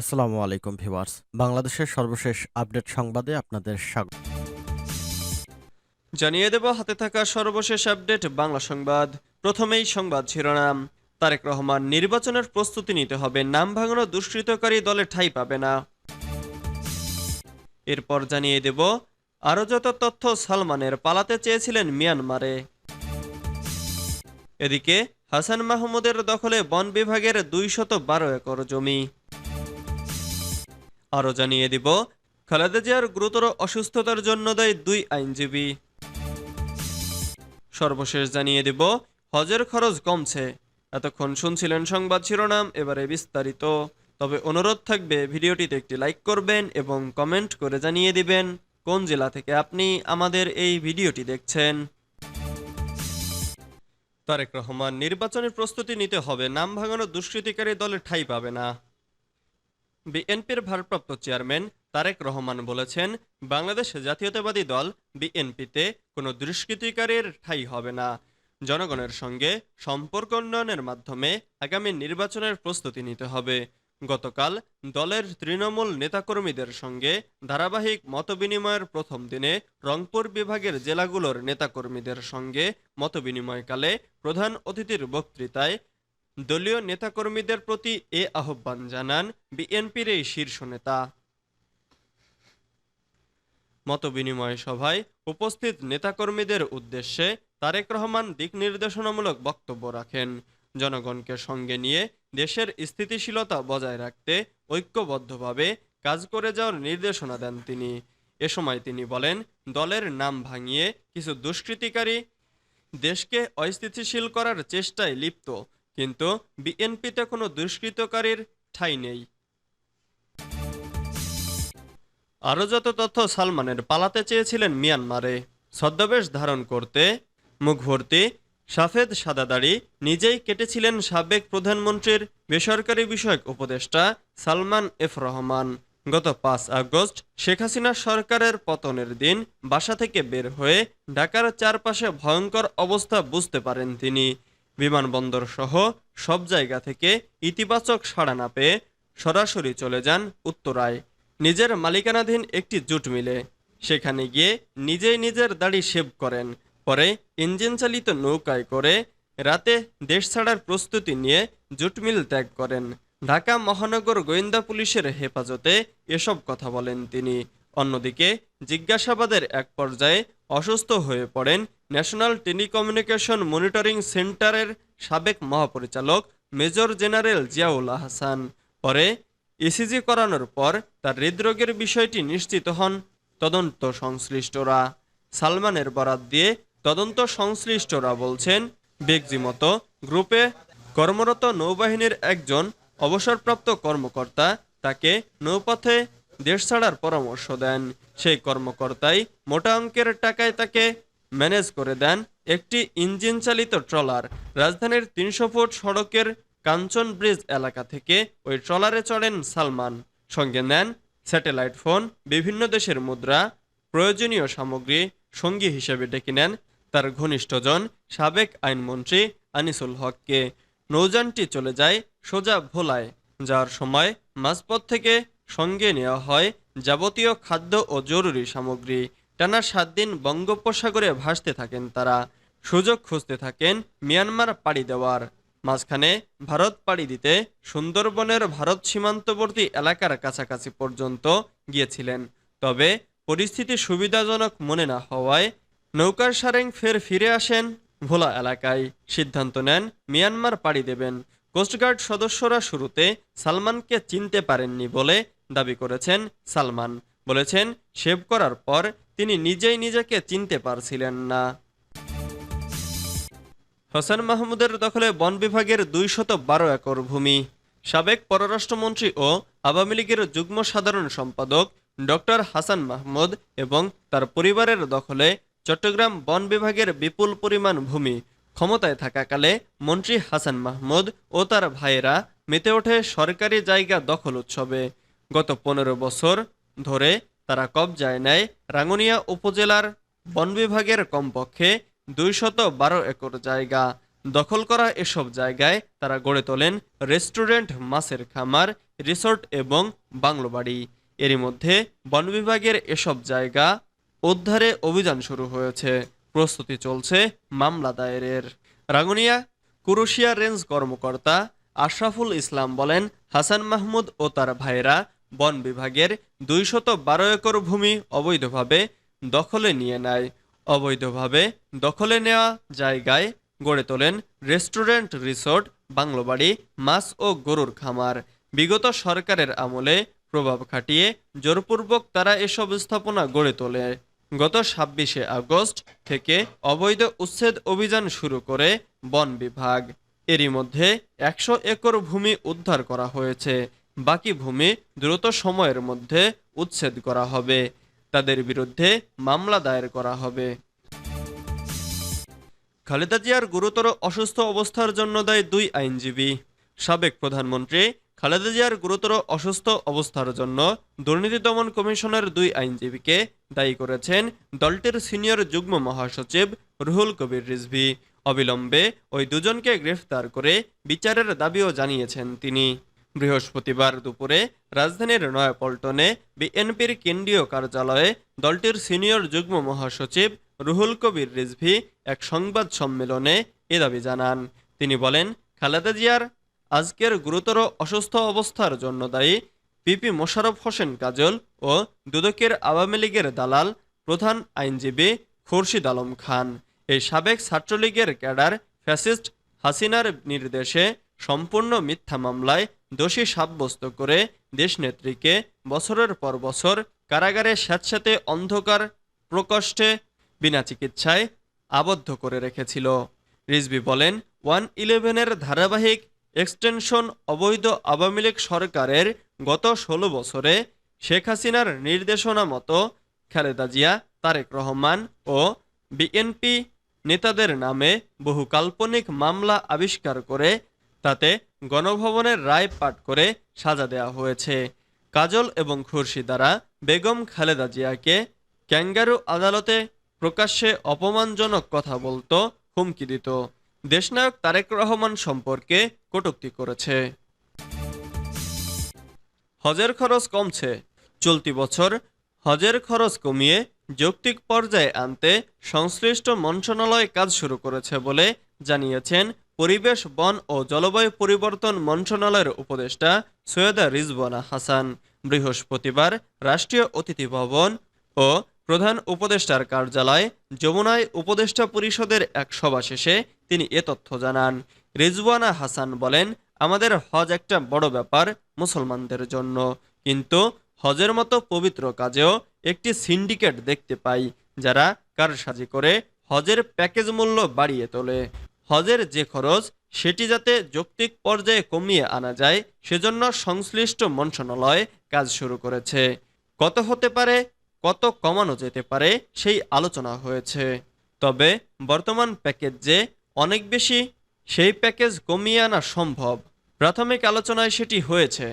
আসসালামু আলাইকুম ভিউয়ার্স। বাংলাদেশের সর্বশেষ আপডেট সংবাদে আপনাদের স্বাগত। জানিয়ে দেব, হাতে থাকা সর্বশেষ আপডেট, বাংলা সংবাদ। প্রথমেই সংবাদ শিরোনাম। তারেক রহমান নির্বাচনের প্রস্তুতি নিতে হবে। নাম ভাঙানো দুষ্কৃতকারী দলে ঠাঁই পাবে না। এরপর জানিয়ে দেব, আরও যত তথ্য সালমানের পালাতে চেয়েছিলেন মিয়ানমারে। এদিকে, হাসান মাহমুদের দখলে বন বিভাগের দুইশত বারো একর জমি। আরও জানিয়ে দিব। খালেদা জিয়ার গুরুতর অসুস্থতার জন্য দেয় দুই আইনজীবী। সর্বশেষ জানিয়ে দিব, হজের খরচ কমছে। এতক্ষণ শুনছিলেন সংবাদ শিরোনাম, এবারে বিস্তারিত। তবে অনুরোধ থাকবে, ভিডিওটিতে একটি লাইক করবেন এবং কমেন্ট করে জানিয়ে দিবেন কোন জেলা থেকে আপনি আমাদের এই ভিডিওটি দেখছেন। তারেক রহমান, নির্বাচনের প্রস্তুতি নিতে হবে। নাম ভাঙানো দুষ্কৃতিকারী দলে ঠাঁই পাবে না। বিএনপির ভারপ্রাপ্ত চেয়ারম্যান তারেক রহমান বলেছেন, বাংলাদেশ জাতীয়তাবাদী দল বিএনপিতে কোনো দুষ্কৃতিকারীর ঠাঁই হবে না। জনগণের সঙ্গে সম্পর্ক উন্নয়নের মাধ্যমে আগামী নির্বাচনের প্রস্তুতি নিতে হবে। গতকাল দলের তৃণমূল নেতাকর্মীদের সঙ্গে ধারাবাহিক মতবিনিময়ের প্রথম দিনে রংপুর বিভাগের জেলাগুলোর নেতাকর্মীদের সঙ্গে মতবিনিময়কালে প্রধান অতিথির বক্তৃতায় দলীয় নেতাকর্মীদের প্রতি এ আহ্বান জানান বিএনপির এই শীর্ষ নেতা। মতবিনিময় সভায় উপস্থিত নেতাকর্মীদের উদ্দেশ্যে তারেক রহমান দিক নির্দেশনামূলক বক্তব্য রাখেন। জনগণকে সঙ্গে নিয়ে দেশের স্থিতিশীলতা বজায় রাখতে ঐক্যবদ্ধভাবে কাজ করে যাওয়ার নির্দেশনা দেন তিনি। এ সময় তিনি বলেন, দলের নাম ভাঙিয়ে কিছু দুষ্কৃতিকারী দেশকে অস্থিতিশীল করার চেষ্টায় লিপ্ত। কিন্তু বিএনপিতে কোনো দুষ্কৃতকারীর ঠাঁই নেই। আরও যত তথ্য সালমানের পালাতে চেয়েছিলেন মিয়ানমারে। ছদ্মবেশ ধারণ করতে মুখ ভর্তি সাফেদ সাদাদাড়ি নিজেই কেটেছিলেন সাবেক প্রধানমন্ত্রীর বেসরকারি বিষয়ক উপদেষ্টা সালমান এফ রহমান। গত পাঁচ আগস্ট শেখ হাসিনা সরকারের পতনের দিন বাসা থেকে বের হয়ে ঢাকার চারপাশে ভয়ঙ্কর অবস্থা বুঝতে পারেন তিনি। বিমানবন্দর সহ সব জায়গা থেকে ইতিবাচক সাড়া না পেয়ে সরাসরি চলে যান উত্তরায়। নিজের মালিকানাধীন একটি জুট মিলে। সেখানে গিয়ে নিজেই নিজের দাড়ি শেভ করেন। পরে ইঞ্জিন চালিত নৌকায় করে রাতে দেশ ছাড়ার প্রস্তুতি নিয়ে জুট মিল ত্যাগ করেন। ঢাকা মহানগর গোয়েন্দা পুলিশের হেফাজতে এসব কথা বলেন তিনি। অন্যদিকে জিজ্ঞাসাবাদের এক পর্যায়ে অসুস্থ হয়ে পড়েন ন্যাশনাল টেলিকমিউনিকেশন মনিটরিং সেন্টারের সাবেক মহাপরিচালক মেজর জেনারেল জিয়াউল আহসান। পরে ইসিজি করানোর পর তার হৃদরোগের বিষয়টি নিশ্চিত হন তদন্ত সংশ্লিষ্টরা। সালমানের বরাত দিয়ে তদন্ত সংশ্লিষ্টরা বলছেন বেগজিমতো গ্রুপে কর্মরত নৌবাহিনীর একজন অবসরপ্রাপ্ত কর্মকর্তা তাকে নৌপথে দেশ ছাড়ার পরামর্শ দেন। সেই কর্মকর্তাই মোটা অঙ্কের টাকায় তাকে ম্যানেজ করে দেন একটি ইঞ্জিন চালিত ট্রলার। রাজধানীর তিনশো ফুট সড়কের কাঞ্চন ব্রিজ এলাকা থেকে ওই ট্রলারে চড়েন সালমান। সঙ্গে নেন স্যাটেলাইট ফোন, বিভিন্ন দেশের মুদ্রা, প্রয়োজনীয় সামগ্রী, সঙ্গী হিসেবে ডেকে নেন তার ঘনিষ্ঠজন সাবেক আইনমন্ত্রী আনিসুল হককে। নৌযানটি চলে যায় সোজা ভোলায় যাওয়ার সময় মাঝপথ থেকে সঙ্গে নেওয়া হয় যাবতীয় খাদ্য ও জরুরি সামগ্রী। টানা সাত দিন বঙ্গোপসাগরে ভাসতে থাকেন তারা। সুযোগ খুঁজতে থাকেন মিয়ানমার পাড়ি দেওয়ার। মাঝখানে ভারত পাড়ি দিতে সুন্দরবনের ভারত সীমান্তবর্তী এলাকার কাছাকাছি পর্যন্ত গিয়েছিলেন। তবে পরিস্থিতি সুবিধাজনক মনে না হওয়ায় নৌকার সারেং ফের ফিরে আসেন ভোলা এলাকায়। সিদ্ধান্ত নেন মিয়ানমার পাড়ি দেবেন। কোস্টগার্ড সদস্যরা শুরুতে সালমানকে চিনতে পারেননি বলে দাবি করেছেন সালমান। বলেছেন, সেভ করার পর তিনি নিজেই নিজেকে চিনতে পারছিলেন না। হোসেন মাহমুদের দখলে বন বিভাগের দুইশত বারো একর ভূমি। সাবেক পররাষ্ট্রমন্ত্রী ও আওয়ামী লীগের যুগ্ম সাধারণ সম্পাদক ডক্টর হাসান মাহমুদ এবং তার পরিবারের দখলে চট্টগ্রাম বন বিভাগের বিপুল পরিমাণ ভূমি ক্ষমতায় থাকাকালে মন্ত্রী হাসান মাহমুদ ও তার ভাইয়েরা মেতে ওঠে সরকারি জায়গা দখল উৎসবে। গত পনেরো বছর ধরে তারা কবজায় নেয় রাঙ্গুনিয়া উপজেলার বন বিভাগের কমপক্ষে দুইশত বারো একর জায়গা। দখল করা এসব জায়গায় তারা গড়ে তোলেন রেস্টুরেন্ট, মাছের খামার, রিসোর্ট এবং বাংলো বাড়ি। এরই মধ্যে বন বিভাগের এসব জায়গা উদ্ধারে অভিযান শুরু হয়েছে। প্রস্তুতি চলছে মামলা দায়েরের। রাঙ্গুনিয়া কুরুশিয়া রেঞ্জ কর্মকর্তা আশরাফুল ইসলাম বলেন হাসান মাহমুদ ও তার ভাইরা বন বিভাগের দুইশত বারো একর ভূমি অবৈধভাবে দখলে নিয়ে নেয়। অবৈধভাবে দখলে নেওয়া জায়গায় গড়ে তোলেন রেস্টুরেন্ট, রিসোর্ট, বাংলোবাড়ি, মাছ ও গরুর খামার। বিগত সরকারের আমলে প্রভাব খাটিয়ে জোরপূর্বক তারা এসব স্থাপনা গড়ে তোলে। গত ছাব্বিশে আগস্ট থেকে অবৈধ উচ্ছেদ অভিযান শুরু করে বন বিভাগ। এরই মধ্যে একশো একর ভূমি উদ্ধার করা হয়েছে। বাকি ভূমি দ্রুত সময়ের মধ্যে উচ্ছেদ করা হবে। তাদের বিরুদ্ধে মামলা দায়ের করা হবে। খালেদা জিয়ার গুরুতর অসুস্থ অবস্থার জন্য দায়ী দুই আইনজীবী। সাবেক প্রধানমন্ত্রী খালেদা জিয়ার গুরুতর অসুস্থ অবস্থার জন্য দুর্নীতি দমন কমিশনের দুই আইনজীবীকে দায়ী করেছেন দলটির সিনিয়র যুগ্ম মহাসচিব রুহুল কবির রিজভি। অবিলম্বে ওই দুজনকে গ্রেফতার করে বিচারের দাবিও জানিয়েছেন তিনি। বৃহস্পতিবার দুপুরে রাজধানীর নয়াপল্টনে বিএনপির কেন্দ্রীয় কার্যালয়ে দলটির সিনিয়র যুগ্ম মহাসচিব রুহুল কবির রিজভি এক সংবাদ সম্মেলনে এ দাবি জানান। তিনি বলেন, খালেদা জিয়ার আজকের গুরুতর অসুস্থ অবস্থার জন্য দায়ী পিপি মোশারফ হোসেন কাজল ও দুদকের আওয়ামী লীগের দালাল প্রধান আইনজীবী খুরশিদ আলম খান। এই সাবেক ছাত্রলীগের ক্যাডার ফ্যাসিস্ট হাসিনার নির্দেশে সম্পূর্ণ মিথ্যা মামলায় দোষী সাব্যস্ত করে দেশনেত্রীকে বছরের পর বছর কারাগারে স্যাঁতস্যাঁতে অন্ধকার প্রকোষ্ঠে বিনা চিকিৎসায় আবদ্ধ করে রেখেছিল। রিজবি বলেন, ওয়ান ইলেভেনের ধারাবাহিক এক্সটেনশন অবৈধ আওয়ামী লীগ সরকারের গত ষোলো বছরে শেখ হাসিনার নির্দেশনা মতো খালেদা জিয়া, তারেক রহমান ও বিএনপি নেতাদের নামে বহু কাল্পনিক মামলা আবিষ্কার করে, তাতে গণভবনের রায় পাঠ করে সাজা দেওয়া হয়েছে। কাজল এবং খুরশি দ্বারা বেগম খালেদা জিয়াকে ক্যাঙ্গারু আদালতে প্রকাশ্যে অপমানজনক কথা বলতো হুমকি দিত। দেশনায়ক তারেক রহমান সম্পর্কে কটূক্তি করেছে। হজের খরচ কমছে। চলতি বছর হজের খরচ কমিয়ে যৌক্তিক পর্যায়ে আনতে সংশ্লিষ্ট মন্ত্রণালয় কাজ শুরু করেছে বলে জানিয়েছেন পরিবেশ, বন ও জলবায়ু পরিবর্তন মন্ত্রণালয়ের উপদেষ্টা সৈয়দা রিজওয়ানা হাসান। বৃহস্পতিবার রাষ্ট্রীয় অতিথি ভবন ও প্রধান উপদেষ্টার কার্যালয় যমুনায় উপদেষ্টা পরিষদের এক সভা শেষে তিনি এ তথ্য জানান। রিজওয়ানা হাসান বলেন, আমাদের হজ একটা বড় ব্যাপার মুসলমানদের জন্য। কিন্তু হজের মতো পবিত্র কাজেও একটি সিন্ডিকেট দেখতে পাই, যারা কারসাজি করে হজের প্যাকেজ মূল্য বাড়িয়ে তোলে। হজের যে খরচ, সেটি যাতে যৌক্তিক পর্যায়ে কমিয়ে আনা যায়, সেজন্য সংশ্লিষ্ট মন্ত্রণালয় কাজ শুরু করেছে। কত হতে পারে, কত কমানো যেতে পারে, সেই আলোচনা হয়েছে। তবে বর্তমান প্যাকেজ যে অনেক বেশি, সেই প্যাকেজ কমিয়ে আনা সম্ভব। প্রাথমিক আলোচনায় সেটি হয়েছে।